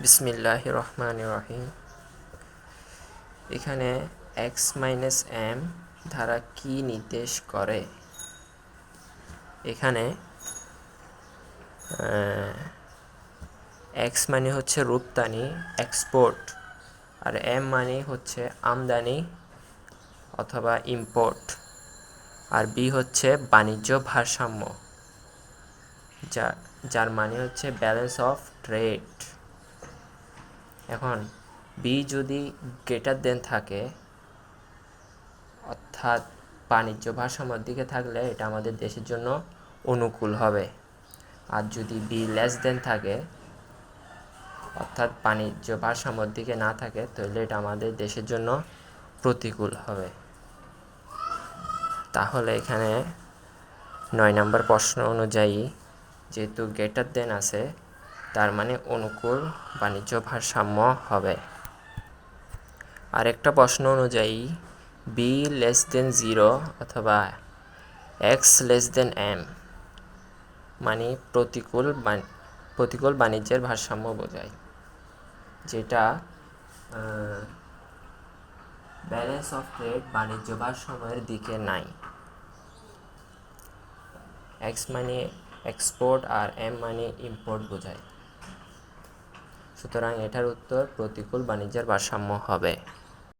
বিসমিল্লাহ রহমান রহিম এখানে x minus M ধারা কি নির্দেশ করে? এখানে এক্স মানে হচ্ছে রপ্তানি এক্সপোর্ট আর এম মানে হচ্ছে আমদানি অথবা ইম্পোর্ট আর বি হচ্ছে বাণিজ্য ভারসাম্য, যা, যার মানে হচ্ছে ব্যালেন্স অফ ট্রেড এখন বি যদি গ্রেটার দেন থাকে, অর্থাৎ বাণিজ্য ভারসাম্যর দিকে থাকলে এটা আমাদের দেশের জন্য অনুকূল হবে। আর যদি বি লেস দেন থাকে, অর্থাৎ বাণিজ্য ভারসাম্যর দিকে না থাকে, তাহলে এটা আমাদের দেশের জন্য প্রতিকূল হবে। তাহলে এখানে নয় নম্বর প্রশ্ন অনুযায়ী যেহেতু গ্রেটার দেন আছে তার মানে অনুকূল বাণিজ্য ভারসাম্য হবে। আরেকটা প্রশ্ন অনুযায়ী বি লেস দেন জিরো অথবা এক্স লেস দেন এম মানে প্রতিকূল প্রতিকূল বাণিজ্যের ভারসাম্য বোঝায়, যেটা ব্যালেন্স অফ ট্রেড বাণিজ্য ভারসাম্যের দিকে নাই। এক্স মানে এক্সপোর্ট আর এম মানে ইম্পোর্ট বোঝায়। সুতরাং এটার উত্তর প্রতিকূল বাণিজ্যের ভারসাম্য হবে।